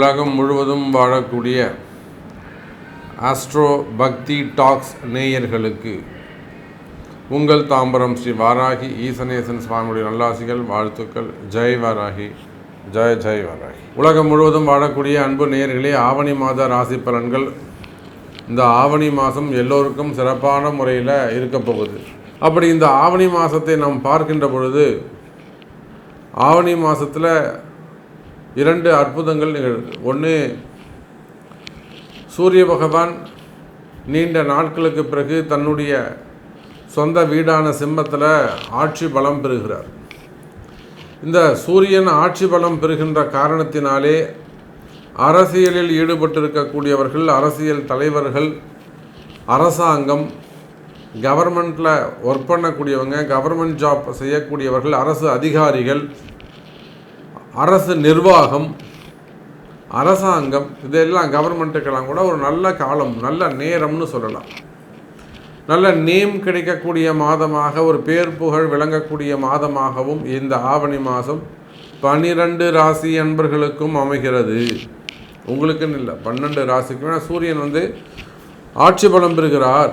உலகம் முழுவதும் வாழக்கூடிய ஆஸ்ட்ரோ பக்தி டாக்ஸ் நேயர்களுக்கு உங்கள் தாம்பரம் ஸ்ரீ வாராகி ஈசனேசன் சுவாமியுடைய நல்லாசிகள் வாழ்த்துக்கள். ஜெய் வாராகி. ஜெய ஜெய் வாராகி. உலகம் முழுவதும் வாழக்கூடிய அன்பு நேயர்களே ஆவணி மாத ராசி பலன்கள் இந்த ஆவணி மாதம் எல்லோருக்கும் சிறப்பான முறையில் இருக்க போகுது. அப்படி இந்த ஆவணி மாதத்தை நாம் பார்க்கின்ற பொழுது ஆவணி மாதத்தில் இரண்டு அற்புதங்கள் நிகழுது ஒன்று சூரிய பகவான் நீண்ட நாட்களுக்கு பிறகு தன்னுடைய சொந்த வீடான சிம்மத்தில் ஆட்சி பலம் பெறுகிறார். இந்த சூரியன் ஆட்சி பலம் பெறுகின்ற காரணத்தினாலே அரசியலில் ஈடுபட்டிருக்கக்கூடியவர்கள் அரசியல் தலைவர்கள் அரசாங்கம் கவர்மெண்ட்டில் ஒர்க் பண்ணக்கூடியவங்க கவர்மெண்ட் ஜாப் செய்யக்கூடியவர்கள் அரசு அதிகாரிகள் அரசு நிர்வாகம் அரசாங்கம் இதெல்லாம் கவர்மெண்ட்டுக்கெல்லாம் கூட ஒரு நல்ல காலம் நல்ல நேரம்னு சொல்லலாம். நல்ல நேம் கிடைக்கக்கூடிய மாதமாக ஒரு பேர் புகழ் விளங்கக்கூடிய மாதமாகவும் இந்த ஆவணி மாதம் பனிரெண்டு ராசி அன்பர்களுக்கும் அமைகிறது. உங்களுக்குன்னு இல்லை பன்னெண்டு ராசிக்கு ஏன்னா சூரியன் வந்து ஆட்சி பலம் பெறுகிறார்.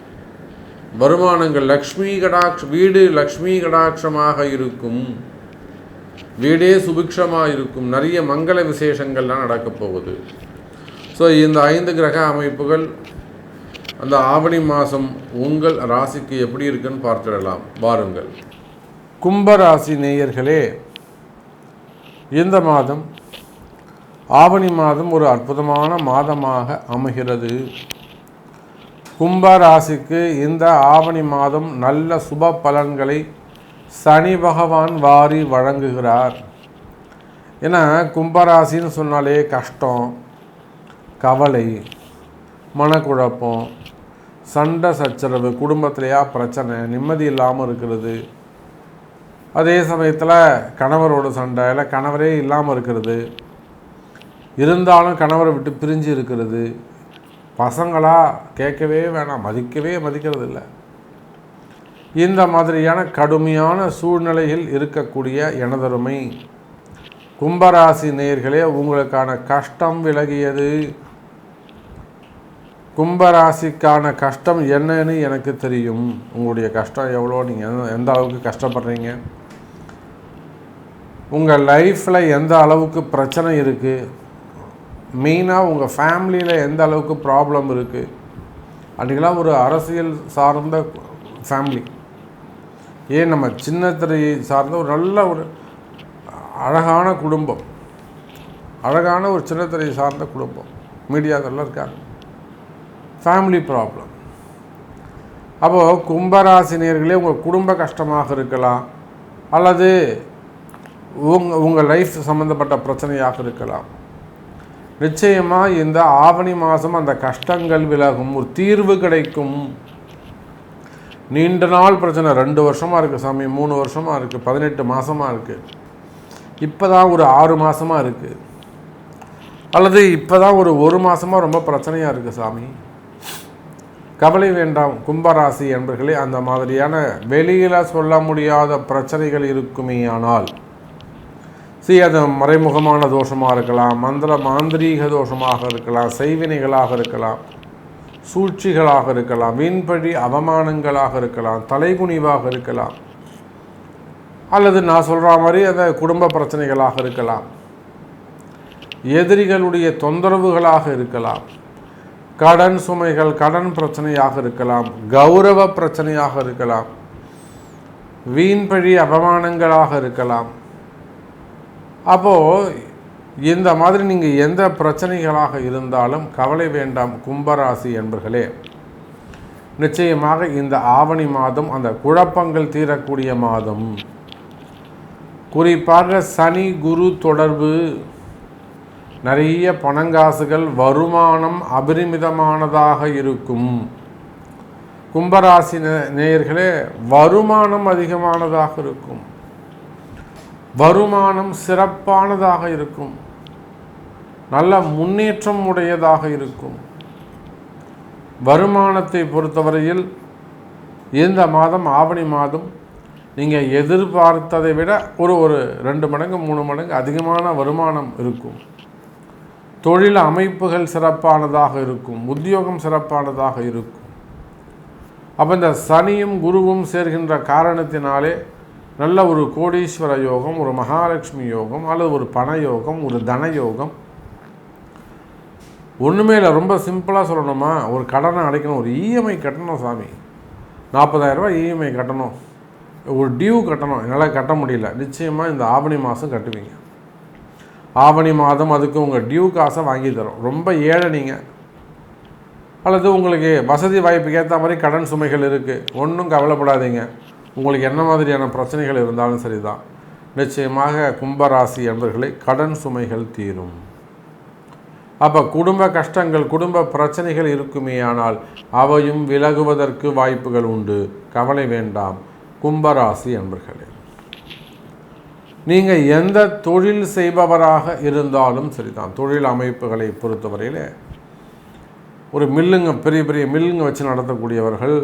வருமானங்கள் லக்ஷ்மி கடாட்ச வீடு லக்ஷ்மி கடாட்சமாக இருக்கும். வீடே சுபிக்ஷமாக இருக்கும். நிறைய மங்கள விசேஷங்கள்லாம் நடக்கப் போகுது. ஸோ இந்த ஐந்து கிரக அமைப்புகள் அந்த ஆவணி மாதம் உங்கள் ராசிக்கு எப்படி இருக்குன்னு பார்த்துடலாம். வாருங்கள் கும்பராசி நேயர்களே இந்த மாதம் ஆவணி மாதம் ஒரு அற்புதமான மாதமாக அமைகிறது. கும்பராசிக்கு இந்த ஆவணி மாதம் நல்ல சுப பலன்களை சனி பகவான் வாரி வழங்குகிறார். ஏன்னா கும்பராசின்னு சொன்னாலே கஷ்டம் கவலை மனக்குழப்பம் சண்டை சச்சரவு குடும்பத்திலையா பிரச்சனை நிம்மதி இல்லாமல் இருக்கிறது. அதே சமயத்தில் கணவரோட சண்டை இல்லை கணவரே இல்லாமல் இருக்கிறது. இருந்தாலும் கணவரை விட்டு பிரிஞ்சு இருக்கிறது. பசங்களா கேட்கவே வேணாம் மதிக்கவே மதிக்கிறது இல்லை இந்த மாதிரியான கடுமையான சூழ்நிலையில் இருக்கக்கூடிய எனதருமை கும்பராசி நேர்களே உங்களுக்கான கஷ்டம் விலகியது. கும்பராசிக்கான கஷ்டம் என்னன்னு எனக்கு தெரியும். உங்களுடைய கஷ்டம் எவ்வளோ நீங்கள் எந்த அளவுக்கு கஷ்டப்படுறீங்க? உங்கள் லைஃப்பில் எந்த அளவுக்கு பிரச்சனை இருக்குது மெயினாக உங்கள் ஃபேமிலியில் எந்த அளவுக்கு ப்ராப்ளம் இருக்குது அன்றைக்கெல்லாம் ஒரு அரசியல் சார்ந்த ஃபேமிலி. ஏன் நம்ம சின்னத்திரையை சார்ந்த ஒரு நல்ல ஒரு அழகான குடும்பம். அழகான ஒரு சின்னத்திரையை சார்ந்த குடும்பம். மீடியாக்கள்லாம் இருக்காங்க. Family problem. அப்போது கும்பராசினியர்களே உங்கள் குடும்ப கஷ்டமாக இருக்கலாம். அல்லது உங்கள் உங்கள் லைஃப் சம்மந்தப்பட்ட பிரச்சனையாக இருக்கலாம். நிச்சயமாக இந்த ஆவணி மாதம் அந்த கஷ்டங்கள் விலகும் ஒரு தீர்வு கிடைக்கும். நீண்ட நாள் பிரச்சனை. ரெண்டு வருஷமாக இருக்குது சாமி மூணு வருஷமாக இருக்குது பதினெட்டு மாதமாக இருக்குது இப்போ தான் ஒரு ஆறு மாதமாக இருக்குது அல்லது இப்போ தான் ஒரு ஒரு மாதமாக ரொம்ப பிரச்சனையாக இருக்குது சாமி. கவலை வேண்டாம் கும்பராசி என்பர்களே அந்த மாதிரியான வெளியில் சொல்ல முடியாத பிரச்சனைகள் இருக்குமே ஆனால் சி அது மறைமுகமான தோஷமாக இருக்கலாம் மந்திர மாந்திரீக தோஷமாக இருக்கலாம் செய்வினைகளாக இருக்கலாம் சூழ்ச்சிகளாக இருக்கலாம் வீண்பழி அவமானங்களாக இருக்கலாம் தலைகுனிவாக இருக்கலாம் அல்லது நான் சொல்கிற மாதிரி அந்த குடும்ப பிரச்சனைகளாக இருக்கலாம் எதிரிகளுடைய தொந்தரவுகளாக இருக்கலாம் கடன் சுமைகள் கடன் பிரச்சனையாக இருக்கலாம் கௌரவ பிரச்சனையாக இருக்கலாம் வீண்பழி அவமானங்களாக இருக்கலாம் அப்போது இந்த மாதிரி நீங்கள் எந்த பிரச்சனைகளாக இருந்தாலும் கவலை வேண்டாம் கும்பராசி என்பர்களே. நிச்சயமாக இந்த ஆவணி மாதம் அந்த குழப்பங்கள் தீரக்கூடிய மாதம். குறிப்பாக சனி குரு தொடர்பு நிறைய பணங்காசுகள் வருமானம் அபரிமிதமானதாக இருக்கும். கும்பராசி நேயர்களே வருமானம் அதிகமானதாக இருக்கும். வருமானம் சிறப்பானதாக இருக்கும். நல்ல முன்னேற்றம் உடையதாக இருக்கும். வருமானத்தை பொறுத்தவரையில் இந்த மாதம் ஆவணி மாதம் நீங்கள் எதிர்பார்த்ததை விட ஒரு ஒரு ரெண்டு மடங்கு மூணு மடங்கு அதிகமான வருமானம் இருக்கும். தொழில் அமைப்புகள் சிறப்பானதாக இருக்கும். உத்தியோகம் சிறப்பானதாக இருக்கும். அப்போ இந்த சனியும் குருவும் சேர்கின்ற காரணத்தினாலே நல்ல ஒரு கோடீஸ்வர யோகம் ஒரு மகாலட்சுமி யோகம் அல்லது ஒரு பண யோகம் ஒரு தன யோகம் ஒன்றுமே இல்லை ரொம்ப சிம்பிளாக சொல்லணுமா? ஒரு கடனை அடைக்கணும். ஒரு இஎம்ஐ கட்டணும் சாமி. நாற்பதாயிரரூபா இஎம்ஐ கட்டணும். ஒரு டியூ கட்டணும். என்னால் கட்ட முடியல. நிச்சயமாக இந்த ஆவணி மாதம் கட்டுவீங்க. ஆவணி மாதம் அதுக்கு உங்கள் டியூ காசை வாங்கி தரும். ரொம்ப ஏழை நீங்கள் அல்லது உங்களுக்கு வசதி வாய்ப்புக்கு ஏற்ற மாதிரி கடன் சுமைகள் இருக்குது ஒன்றும் கவலைப்படாதீங்க. உங்களுக்கு என்ன மாதிரியான பிரச்சனைகள் இருந்தாலும் சரிதான். நிச்சயமாக கும்பராசி என்பர்களை கடன் சுமைகள் தீரும். அப்போ குடும்ப கஷ்டங்கள் குடும்ப பிரச்சனைகள் இருக்குமே ஆனால் அவையும் விலகுவதற்கு வாய்ப்புகள் உண்டு. கவலை வேண்டாம். கும்பராசி என்பர்களே. நீங்கள் எந்த தொழில் செய்பவராக இருந்தாலும் சரிதான். தொழில் அமைப்புகளை பொறுத்தவரையில் ஒரு மில்லுங்க பெரிய பெரிய மில்லுங்க வச்சு நடத்தக்கூடியவர்கள்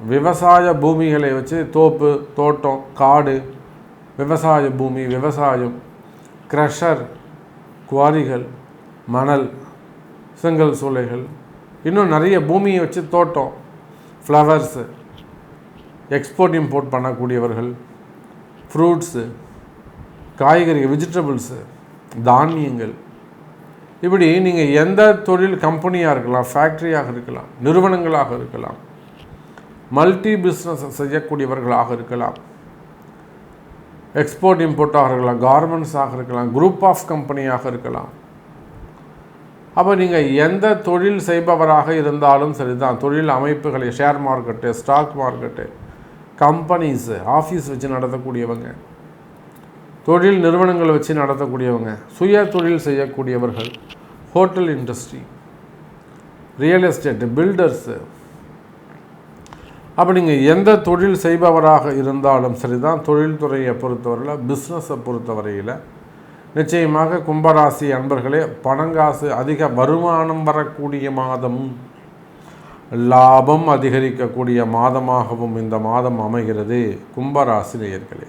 விவசாய பூமிகளை வச்சு தோப்பு தோட்டம் காடு விவசாய பூமி விவசாயம் க்ரஷர் குவாரிகள் மணல் செங்கல் சூளைகள் இன்னும் நிறைய பூமியை வச்சு தோட்டம் ஃப்ளவர்ஸு எக்ஸ்போர்ட் இம்போர்ட் பண்ணக்கூடியவர்கள் ஃப்ரூட்ஸு காய்கறி வெஜிடபிள்ஸு தானியங்கள். இப்படி நீங்கள் எந்த தொழில் கம்பெனியாக இருக்கலாம் ஃபேக்ட்ரியாக இருக்கலாம் நிறுவனங்களாக இருக்கலாம் மல்டி பிஸ்னஸ் செய்யக்கூடியவர்களாக இருக்கலாம். எக்ஸ்போர்ட் இம்போர்ட்டாக இருக்கலாம் கார்மெண்ட்ஸாக இருக்கலாம் குரூப் ஆஃப் கம்பெனியாக இருக்கலாம். அப்போ நீங்கள் எந்த தொழில் செய்பவராக இருந்தாலும் சரிதான். தொழில் அமைப்புகளை share market stock market companies office வச்சு நடத்தக்கூடியவங்க தொழில் நிறுவனங்களை வச்சு நடத்தக்கூடியவங்க சுய தொழில் செய்யக்கூடியவர்கள் hotel industry real estate builders அப்போ நீங்கள் எந்த தொழில் செய்பவராக இருந்தாலும் சரி தான் தொழில்துறையை பொறுத்தவரையில் பிஸ்னஸை பொறுத்தவரையில் நிச்சயமாக கும்பராசி அன்பர்களே பணங்காசு அதிக வருமானம் வரக்கூடிய மாதம் லாபம் அதிகரிக்கக்கூடிய மாதமாகவும் இந்த மாதம் அமைகிறது. கும்பராசி நேயர்களே.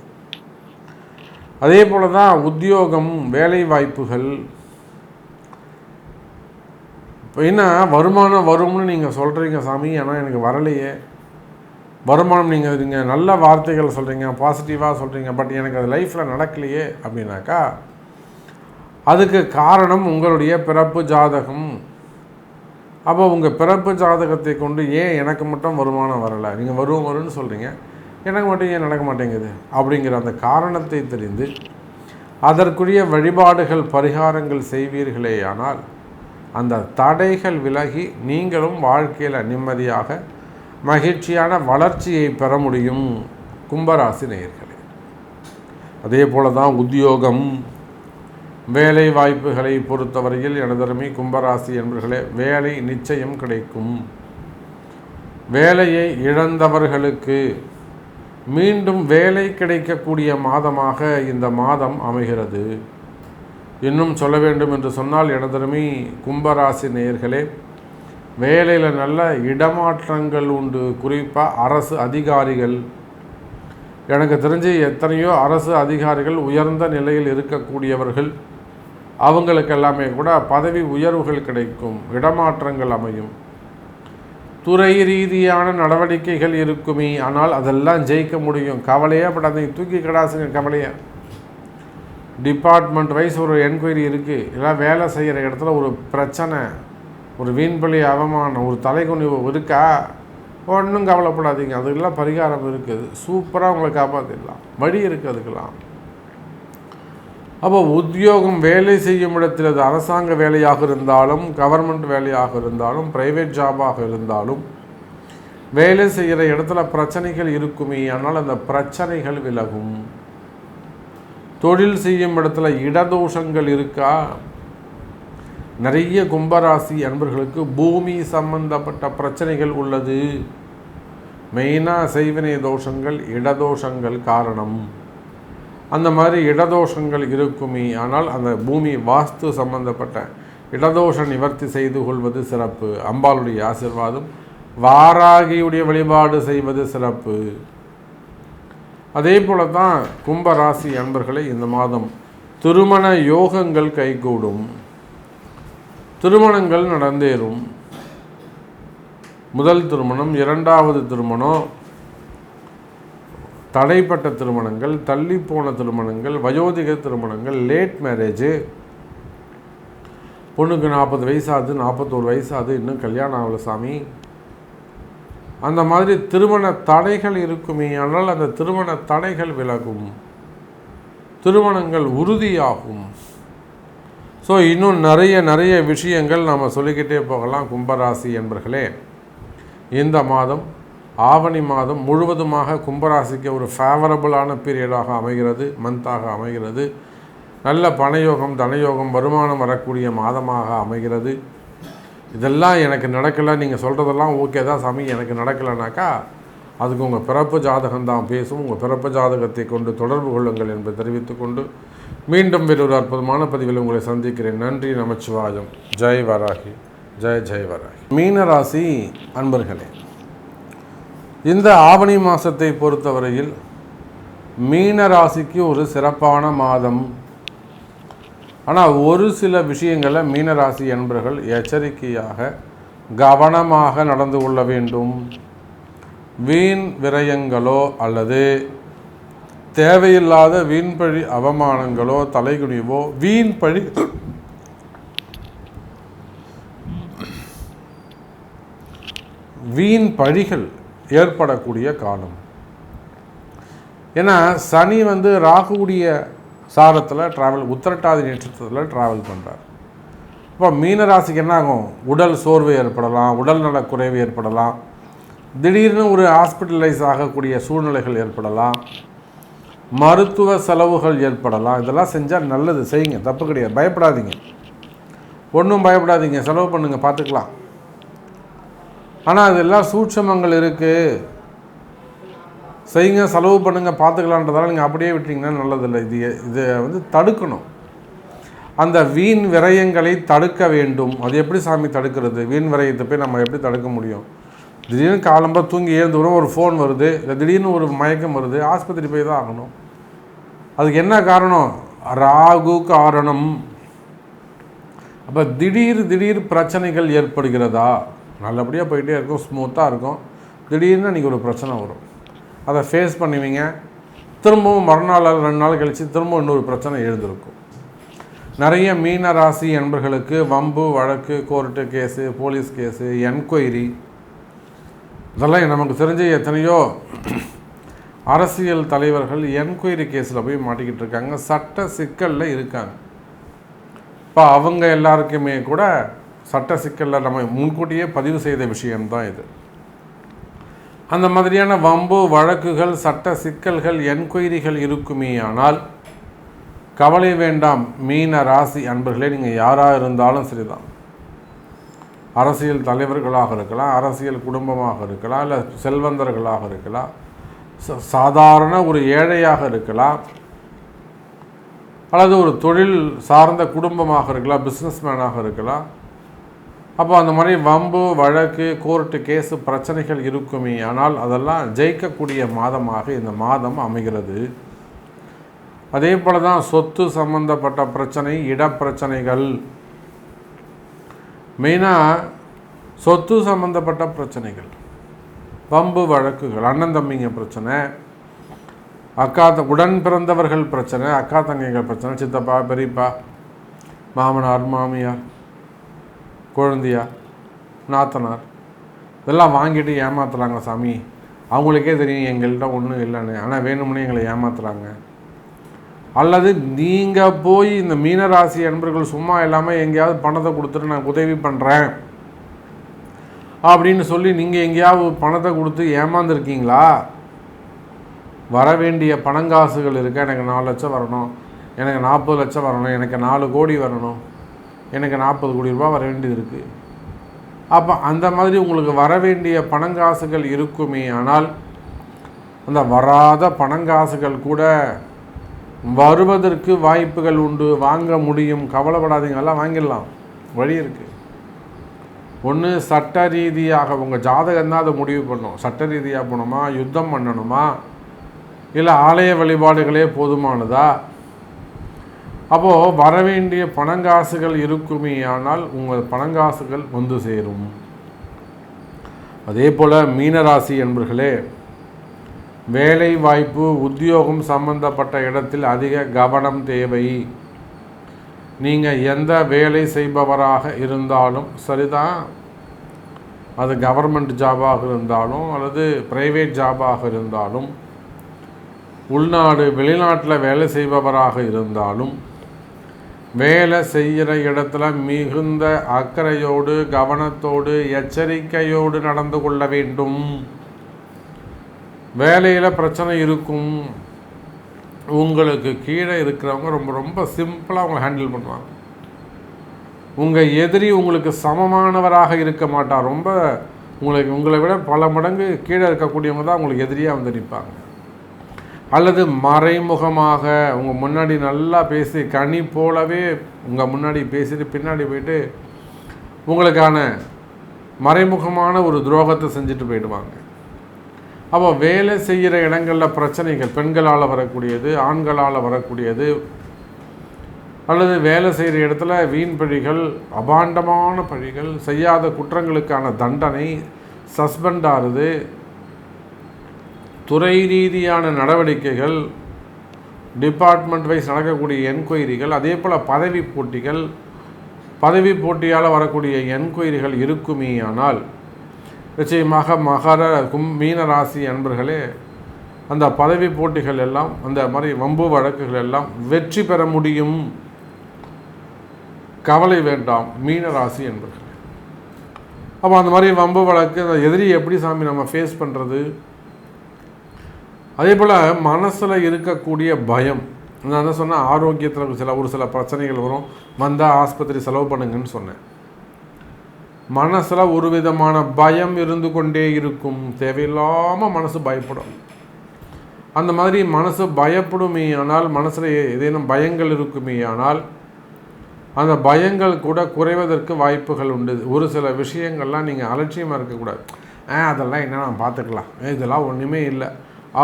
அதே போல தான் உத்தியோகம் வேலை வாய்ப்புகள் இப்போ என்ன வருமானம் வரும்னு நீங்கள் சொல்கிறீங்க சாமி ஆனால் எனக்கு வரலையே. வருமானம் நீங்கள் நீங்கள் நல்ல வார்த்தைகள் சொல்கிறீங்க பாசிட்டிவாக சொல்கிறீங்க பட் எனக்கு அது லைஃப்பில் நடக்கலையே அப்படின்னாக்கா அதுக்கு காரணம் உங்களுடைய பிறப்பு ஜாதகம். அப்போ உங்கள் பிறப்பு ஜாதகத்தை கொண்டு ஏன் எனக்கு மட்டும் வருமானம் வரலை? நீங்கள் வருவோம் வரும்னு சொல்கிறீங்க எனக்கு மட்டும் ஏன் நடக்க மாட்டேங்குது? அப்படிங்கிற அந்த காரணத்தை தெரிந்து அதற்குரிய வழிபாடுகள் பரிகாரங்கள் செய்வீர்களே ஆனால் அந்த தடைகள் விலகி நீங்களும் வாழ்க்கையில் நிம்மதியாக மகிழ்ச்சியான வளர்ச்சியை பெற முடியும் கும்பராசி நேயர்களே. அதே போல தான் உத்தியோகம் வேலை வாய்ப்புகளை பொறுத்தவரையில் எனதருமை கும்பராசி என்பர்களே வேலை நிச்சயம் கிடைக்கும். வேலையை இழந்தவர்களுக்கு மீண்டும் வேலை கிடைக்கக்கூடிய மாதமாக இந்த மாதம் அமைகிறது. இன்னும் சொல்ல வேண்டும் என்று சொன்னால் எனதருமை கும்பராசி நேயர்களே வேலையில் நல்ல இடமாற்றங்கள் உண்டு. குறிப்பாக அரசு அதிகாரிகள். எனக்கு தெரிஞ்சு எத்தனையோ அரசு அதிகாரிகள் உயர்ந்த நிலையில் இருக்கக்கூடியவர்கள். அவங்களுக்கு எல்லாமே கூட பதவி உயர்வுகள் கிடைக்கும். இடமாற்றங்கள் அமையும். துறை ரீதியான நடவடிக்கைகள் இருக்குமே. ஆனால் அதெல்லாம் ஜெயிக்க முடியும். கவலையே படாதீங்க. தூக்கி கிடாசுங்க கவலையை. டிபார்ட்மெண்ட் வைஸ் ஒரு என்கொயரி இருக்குது இல்லை வேலை செய்கிற இடத்துல ஒரு பிரச்சனை. ஒரு வீண்பலி அவமானம் ஒரு தலைக்குனிவு இருக்கா? ஒன்றும் கவலைப்படாதீங்க. அதுக்கெல்லாம் பரிகாரம் இருக்குது. சூப்பராக உங்களை காப்பாற்றிடலாம் வழி இருக்குது அதுக்கெல்லாம். அப்போ உத்தியோகம் வேலை செய்யும் இடத்தில் அது அரசாங்க வேலையாக இருந்தாலும் கவர்மெண்ட் வேலையாக இருந்தாலும் ப்ரைவேட் ஜாபாக இருந்தாலும் வேலை செய்கிற இடத்துல பிரச்சனைகள் இருக்குமே ஆனால் அந்த பிரச்சனைகள் விலகும். தொழில் செய்யும் இடத்துல இடதோஷங்கள் இருக்கா? நிறைய கும்பராசி அன்பர்களுக்கு பூமி சம்பந்தப்பட்ட பிரச்சனைகள் உள்ளது. மெயினாக செய்வினை தோஷங்கள் இடதோஷங்கள் காரணம். அந்த மாதிரி இடதோஷங்கள் இருக்குமே ஆனால் அந்த பூமி வாஸ்து சம்பந்தப்பட்ட இடதோஷ நிவர்த்தி செய்து கொள்வது சிறப்பு. அம்பாளுடைய ஆசிர்வாதம் வாராகியுடைய வழிபாடு செய்வது சிறப்பு. அதே போல தான் கும்பராசி அன்பர்களை இந்த மாதம் திருமண யோகங்கள் கைகூடும். திருமணங்கள் நடந்தேறும். முதல் திருமணம் இரண்டாவது திருமணம் தடைப்பட்ட திருமணங்கள் தள்ளி போன திருமணங்கள் வயோதிக திருமணங்கள் லேட் மேரேஜு பொண்ணுக்கு நாற்பது வயசாகுது நாற்பத்தோரு வயசாகுது இன்னும் கல்யாணம் ஆகல சாமி. அந்த மாதிரி திருமண தடைகள் இருக்குமே ஆனால் அந்த திருமண தடைகள் விலகும். திருமணங்கள் உறுதியாகும். ஸோ இன்னும் நிறைய நிறைய விஷயங்கள் நாம் சொல்லிக்கிட்டே போகலாம் கும்பராசி என்பர்களே. இந்த மாதம் ஆவணி மாதம் முழுவதுமாக கும்பராசிக்கு ஒரு ஃபேவரபுளான பீரியடாக அமைகிறது மந்தாக அமைகிறது. நல்ல பணயோகம் தனயோகம் வருமானம் வரக்கூடிய மாதமாக அமைகிறது. இதெல்லாம் எனக்கு நடக்கலை நீங்கள் சொல்கிறதெல்லாம் ஓகே தான் சாமி எனக்கு நடக்கலைனாக்கா அதுக்கு உங்கள் பிறப்பு ஜாதகம் தான் பேசும். உங்கள் பிறப்பு ஜாதகத்தை கொண்டு தொடர்பு கொள்ளுங்கள் என்பதை தெரிவித்துக்கொண்டு மீண்டும் வேறொரு அற்புதமான பதிவில் உங்களை சந்திக்கிறேன். நன்றி நமச்சிவாயம். ஜெய் வராகி. ஜெய் ஜெய் வராகி. மீனராசி அன்பர்களே இந்த ஆவணி மாதத்தை பொறுத்தவரையில் மீன ராசிக்கு ஒரு சிறப்பான மாதம். ஆனால் ஒரு சில விஷயங்களை மீனராசி என்பர்கள் எச்சரிக்கையாக கவனமாக நடந்து கொள்ள வேண்டும். வீண் விரயங்களோ அல்லது தேவையில்லாத வீண்பழி அவமானங்களோ தலைகுனிவோ வீண்பழி வீண் பழிகள் ஏற்படக்கூடிய காலம். ஏன்னா சனி வந்து ராகுடைய சாரத்தில் ட்ராவல் உத்திரட்டாதி நட்சத்திரத்தில் ட்ராவல் பண்ணுறார் இப்போ மீனராசிக்கு என்ன ஆகும்? உடல் சோர்வு ஏற்படலாம் உடல் நலக்குறைவு ஏற்படலாம். திடீர்னு ஒரு ஹாஸ்பிட்டலைஸ் ஆகக்கூடிய சூழ்நிலைகள் ஏற்படலாம். மருத்துவ செலவுகள் ஏற்படலாம். இதெல்லாம் செஞ்சால் நல்லது. செய்யுங்க. தப்பு கிடையாது. பயப்படாதீங்க. ஒன்றும் பயப்படாதீங்க. செலவு பண்ணுங்கள் பார்த்துக்கலாம். ஆனால் அதெல்லாம் சூட்சமங்கள் இருக்குது செய்யுங்க. செலவு பண்ணுங்கள் பார்த்துக்கலான்றதால நீங்கள் அப்படியே விட்டீங்கன்னா நல்லதில்லை. இது இதை வந்து தடுக்கணும். அந்த வீண் விரயங்களை தடுக்க வேண்டும். அது எப்படி சாமி தடுக்கிறது? வீண் விரயத்தை போய் நம்ம எப்படி தடுக்க முடியும்? திடீர்னு காலம்பா தூங்கி எழுந்துடும் ஒரு ஃபோன் வருது. இல்லை திடீர்னு ஒரு மயக்கம் வருது. ஆஸ்பத்திரி போய் தான் ஆகணும். அதுக்கு என்ன காரணம்? ராகு காரணம். அப்போ திடீர் திடீர் பிரச்சனைகள் ஏற்படுகிறதா? நல்லபடியாக போயிட்டே இருக்கும் ஸ்மூத்தாக இருக்கும். திடீர்னு இன்றைக்கி ஒரு பிரச்சனை வரும். அதை ஃபேஸ் பண்ணுவீங்க. திரும்பவும் மறுநாள் ரெண்டு நாள் கழித்து திரும்பவும் இன்னொரு பிரச்சனை எழுந்திருக்கும். நிறைய மீன ராசி என்பர்களுக்கு வம்பு வழக்கு court case police case enquiry இதெல்லாம் நமக்கு தெரிஞ்ச எத்தனையோ அரசியல் தலைவர்கள் என்கொயரி கேஸில் போய் மாட்டிக்கிட்டு இருக்காங்க. சட்ட சிக்கலில் இருக்காங்க. இப்போ அவங்க எல்லாருக்குமே கூட சட்ட சிக்கலில் நம்ம முன்கூட்டியே பதிவு செய்த விஷயம்தான் இது. அந்த மாதிரியான வம்பு வழக்குகள் சட்ட சிக்கல்கள் என்கொயரிகள் இருக்குமே ஆனால் கவலை வேண்டாம். மீன ராசி அன்பர்களே நீங்கள் யாராக இருந்தாலும் சரிதான். அரசியல் தலைவர்களாக இருக்கலாம் அரசியல் குடும்பமாக இருக்கலாம் இல்லை செல்வந்தர்களாக இருக்கலாம். சாதாரண ஒரு ஏழையாக இருக்கலாம். அல்லது ஒரு தொழில் சார்ந்த குடும்பமாக இருக்கலாம் பிஸ்னஸ் மேனாக இருக்கலாம். அப்போ அந்த மாதிரி வம்பு வழக்கு கோர்ட்டு கேஸு பிரச்சனைகள் இருக்குமே. ஆனால் அதெல்லாம் ஜெயிக்கக்கூடிய மாதமாக இந்த மாதம் அமைகிறது. அதே போல் தான் சொத்து சம்பந்தப்பட்ட பிரச்சனை இடப்பிரச்சனைகள். மெயினாக சொத்து சம்பந்தப்பட்ட பிரச்சனைகள். வம்பு வழக்குகள் அண்ணன் தம்பிங்க பிரச்சனை அக்கா உடன் பிறந்தவர்கள் பிரச்சனை அக்கா தங்கைகள் பிரச்சனை சித்தப்பா பெரியப்பா மாமனார் மாமியார் குழந்தையார் நாத்தனார் இதெல்லாம் வாங்கிட்டு ஏமாத்துறாங்க சாமி. அவங்களுக்கே தெரியும் எங்கள்கிட்ட ஒன்றும் இல்லைன்னு. ஆனால் வேணும்னே எங்களை ஏமாத்துறாங்க. அல்லது நீங்கள் போய் இந்த மீனராசி அன்பர்கள் சும்மா இல்லாமல் எங்கேயாவது பணத்தை கொடுத்துட்டு நான் உதவி பண்ணுறேன் அப்படின்னு சொல்லி நீங்கள் எங்கேயாவது பணத்தை கொடுத்து ஏமாந்துருக்கீங்களா? வர வேண்டிய பணங்காசுகள் இருக்குது எனக்கு நாலு லட்சம் வரணும். எனக்கு நாற்பது லட்சம் வரணும். எனக்கு நாலு கோடி வரணும். எனக்கு நாற்பது கோடி ரூபா வர வேண்டியது இருக்குது அப்போ அந்த மாதிரி உங்களுக்கு வர வேண்டிய பணங்காசுகள் இருக்குமே ஆனால் அந்த வராத பணங்காசுகள் கூட வருவதற்கு வாய்ப்புகள் உண்டு. வாங்க முடியும். கவலைப்படாதீங்க. எல்லாம் வாங்கிடலாம். வழி இருக்குது ஒன்று சட்ட ரீதியாக உங்கள் ஜாதகம் தான் அதை முடிவு பண்ணும். சட்ட ரீதியாக போகணுமா யுத்தம் பண்ணணுமா? இல்லை ஆலய வழிபாடுகளே போதுமானதா? அப்போது வரவேண்டிய பணங்காசுகள் இருக்குமே ஆனால் உங்கள் பணங்காசுகள் வந்து சேரும். அதே போல் மீனராசி என்பர்களே வேலை வாய்ப்பு உத்தியோகம் சம்பந்தப்பட்ட இடத்தில் அதிக கவனம் தேவை. நீங்கள் எந்த வேலை செய்பவராக இருந்தாலும் சரிதான். அது கவர்மெண்ட் ஜாபாக இருந்தாலும் அல்லது ப்ரைவேட் ஜாபாக இருந்தாலும் உள்நாடு வெளிநாட்டில் வேலை செய்பவராக இருந்தாலும் வேலை செய்கிற இடத்துல மிகுந்த அக்கறையோடு கவனத்தோடு எச்சரிக்கையோடு நடந்து கொள்ள வேண்டும். வேலையில் பிரச்சனை இருக்கும். உங்களுக்கு கீழே இருக்கிறவங்க ரொம்ப ரொம்ப சிம்பிளாக அவங்களை ஹேண்டில் பண்ணுவாங்க. உங்கள் எதிரி உங்களுக்கு சமமானவராக இருக்க மாட்டார் ரொம்ப உங்களுக்கு உங்களை விட பல மடங்கு கீழே இருக்கக்கூடியவங்க தான் உங்களுக்கு எதிரியாக வந்து நிற்பாங்க அல்லது மறைமுகமாக உங்கள் முன்னாடி நல்லா பேசி கனி போலவே உங்கள் முன்னாடி பேசிட்டு பின்னாடி போயிட்டு உங்களுக்கான மறைமுகமான ஒரு துரோகத்தை செஞ்சுட்டு போயிடுவாங்க. அப்போ வேலை செய்கிற இடங்களில் பிரச்சனைகள் பெண்களால் வரக்கூடியது ஆண்களால் வரக்கூடியது அல்லது வேலை செய்கிற இடத்துல வீண் பழிகள் அபாண்டமான பழிகள் செய்யாத குற்றங்களுக்கான தண்டனை சஸ்பெண்ட் ஆறுது துறை ரீதியான நடவடிக்கைகள் டிபார்ட்மெண்ட் வைஸ் நடக்கக்கூடிய என்கொயரிகள் அதே போல் பதவி போட்டிகள் பதவி போட்டியால் வரக்கூடிய என்கொயரிகள் இருக்குமே ஆனால் நிச்சயமாக மகர கும் மீன ராசி அன்பர்களே அந்த பதவி போட்டிகள் எல்லாம் அந்த மாதிரி வம்பு வழக்குகள் எல்லாம் வெற்றி பெற முடியும். கவலை வேண்டாம் மீன ராசி என்பர்கள் அப்போ அந்த மாதிரி வம்பு வழக்கு அந்த எதிரி எப்படி சாமி நம்ம ஃபேஸ் பண்ணுறது அதே போல் மனசில் இருக்கக்கூடிய பயம். நான் என்ன சொன்னேன் ஆரோக்கியத்தில் சில ஒரு சில பிரச்சனைகள் வரும். வந்தால் ஆஸ்பத்திரி செலவு பண்ணுங்கன்னு சொன்னேன். மனசில் ஒரு விதமான பயம் இருந்து கொண்டே இருக்கும். தேவையில்லாமல் மனசு பயப்படும். அந்த மாதிரி மனசு பயப்படுமே ஆனால் மனசில் ஏதேனும் பயங்கள் இருக்குமே ஆனால் அந்த பயங்கள் கூட குறைவதற்கு வாய்ப்புகள் உண்டு. ஒரு சில விஷயங்கள்லாம் நீங்கள் அலட்சியமாக இருக்கக்கூடாது. ஆ அதெல்லாம் என்ன நான் பார்த்துக்கலாம். இதெல்லாம் ஒன்றுமே இல்லை.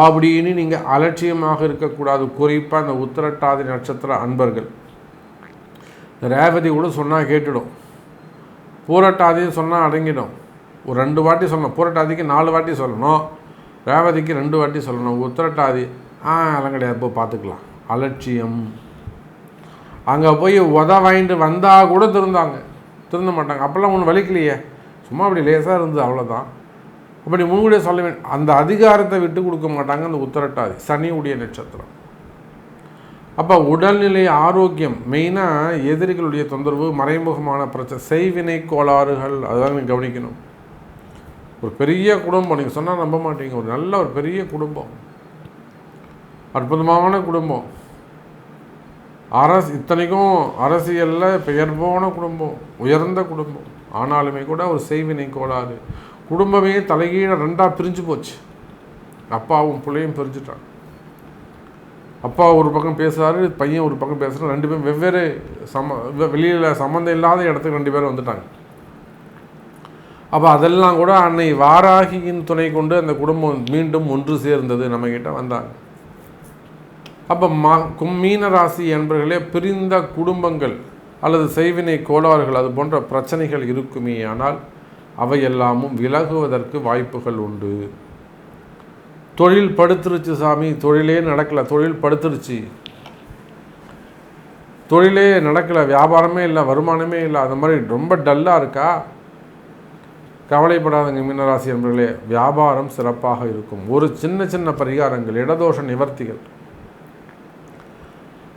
அப்படின்னு நீங்கள் அலட்சியமாக இருக்கக்கூடாது. குறிப்பாக அந்த உத்திரட்டாதி நட்சத்திர அன்பர்கள். ரேவதி கூட சொன்னால் கேட்டுடும். பூரட்டாதின்னு சொன்னால் அடங்கிடும். ஒரு ரெண்டு வாட்டி சொல்லணும். பூரட்டாதிக்கு நாலு வாட்டி சொல்லணும். ரேவதிக்கு ரெண்டு வாட்டி சொல்லணும். உத்திரட்டாதி ஆ அதெல்லாம் கிடையாது. போய் பார்த்துக்கலாம். அலட்சியம். அங்கே போய் உத வாங்கிட்டு வந்தால் கூட திருந்தாங்க. திருந்த மாட்டாங்க. அப்போல்லாம் ஒன்றும் வலிக்கலையே. சும்மா அப்படி லேசாக இருந்தது அவ்வளோதான் அப்படி முன்கூடிய சொல்ல வேண்டும் அந்த அதிகாரத்தை விட்டு கொடுக்க மாட்டாங்க அந்த உத்தரட்டாதி. சனியுடைய நட்சத்திரம். அப்போ உடல்நிலை ஆரோக்கியம் மெயினாக எதிரிகளுடைய தொந்தரவு மறைமுகமான பிரச்சனை செய்வினை கோளாறுகள் அதுதான் நீங்கள் கவனிக்கணும். ஒரு பெரிய குடும்பம் நீங்கள் சொன்னால் நம்ப மாட்டீங்க. ஒரு நல்ல ஒரு பெரிய குடும்பம். அற்புதமான குடும்பம். அரசு இத்தனைக்கும் அரசியலில் பெயர் போன குடும்பம் உயர்ந்த குடும்பம். ஆனாலுமே கூட ஒரு செய்வினை கோளாறு. குடும்பமே தலைகீழ ரெண்டாக பிரிஞ்சு போச்சு. அப்பாவும் பிள்ளையும் பிரிஞ்சுட்டான். அப்பா ஒரு பக்கம் பேசுகிறாரு பையன் ஒரு பக்கம் பேசுகிறார் ரெண்டு பேரும் வெவ்வேறு சம வெளியில் சம்மந்தம் இல்லாத இடத்துக்கு ரெண்டு பேரும் வந்துட்டாங்க. அப்போ அதெல்லாம் கூட அன்னை வாராகியின் துணை கொண்டு அந்த குடும்பம் மீண்டும் ஒன்று சேர்ந்தது நம்மக்கிட்ட வந்தாங்க. அப்போ ம கும் மீன ராசி என்பர்களே பிரிந்த குடும்பங்கள் அல்லது செய்வினை கோளாறுகள் அது போன்ற பிரச்சனைகள் இருக்குமே ஆனால் அவையெல்லாமும் விலகுவதற்கு வாய்ப்புகள் உண்டு. தொழில் படுத்துருச்சு சாமி தொழிலே நடக்கலை தொழில் படுத்துருச்சு. தொழிலே நடக்கலை வியாபாரமே இல்லை வருமானமே இல்லை அந்த மாதிரி ரொம்ப டல்லாக இருக்கா? கவலைப்படாதங்க மீனராசி என்பர்களே வியாபாரம் சிறப்பாக இருக்கும். ஒரு சின்ன சின்ன பரிகாரங்கள் இடதோஷ நிவர்த்திகள்.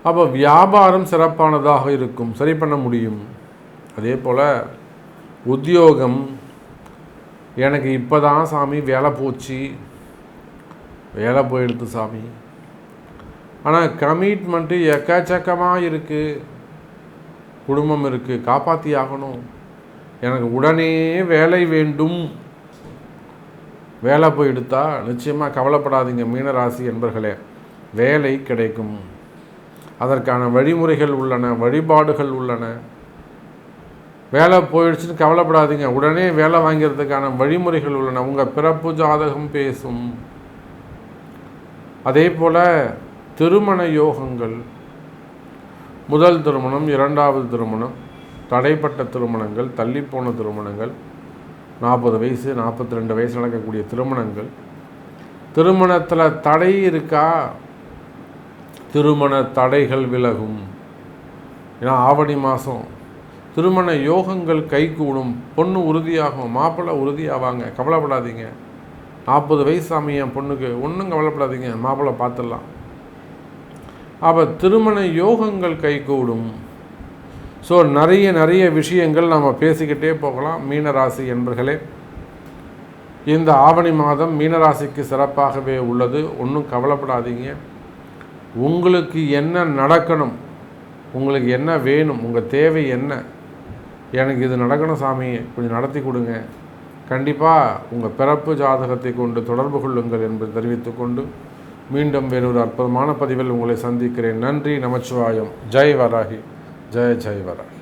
அப்போ வியாபாரம் சிறப்பானதாக இருக்கும் சரி பண்ண முடியும். அதே போல் உத்தியோகம் எனக்கு இப்போ தான் சாமி வேலை போச்சு. வேலை போயிடுது சாமி. ஆனால் கமிட்மெண்ட்டு எக்கச்சக்கமாக இருக்குது குடும்பம் இருக்குது காப்பாற்றி ஆகணும். எனக்கு உடனே வேலை வேண்டும். வேலை போய் எடுத்தா நிச்சயமாக கவலைப்படாதீங்க மீனராசி என்பர்களே. வேலை கிடைக்கும். அதற்கான வழிமுறைகள் உள்ளன வழிபாடுகள் உள்ளன. வேலை போயிடுச்சுன்னு கவலைப்படாதீங்க. உடனே வேலை வாங்கிறதுக்கான வழிமுறைகள் உள்ளன. உங்கள் பிறப்பு ஜாதகம் பேசும். அதே போல் திருமண யோகங்கள் முதல் திருமணம் இரண்டாவது திருமணம் தடைப்பட்ட திருமணங்கள் தள்ளிப்போன திருமணங்கள் நாற்பது வயசு நாற்பத்தி ரெண்டு வயசு நடக்கக்கூடிய திருமணங்கள். திருமணத்தில் தடை இருக்கா? திருமண தடைகள் விலகும். ஏன்னா ஆவணி மாதம் திருமண யோகங்கள் கைகூடும். பொண்ணு உறுதியாகும் மாப்பிள்ளை உறுதியாவாங்க. கவலைப்படாதீங்க. நாற்பது வயசு சாமி என் பொண்ணுக்கு ஒன்றும் கவலைப்படாதீங்க மாப்பிள்ளை பார்த்துடலாம். அப்போ திருமண யோகங்கள் கைகூடும். ஸோ நிறைய நிறைய விஷயங்கள் நம்ம பேசிக்கிட்டே போகலாம் மீனராசி என்பர்களே. இந்த ஆவணி மாதம் மீனராசிக்கு சிறப்பாகவே உள்ளது ஒன்றும் கவலைப்படாதீங்க. உங்களுக்கு என்ன நடக்கணும் உங்களுக்கு என்ன வேணும் உங்கள் தேவை என்ன? எனக்கு இது நடக்கணும் சாமி கொஞ்சம் நடத்தி கொடுங்க. கண்டிப்பாக உங்கள் பிறப்பு ஜாதகத்தை கொண்டு தொடர்பு கொள்ளுங்கள் என்பதை தெரிவித்துக்கொண்டு மீண்டும் வேறொரு அற்புதமான பதிவில் உங்களை சந்திக்கிறேன். நன்றி நமச்சிவாயம். ஜெய் வராகி. ஜெய ஜெய் வராகி.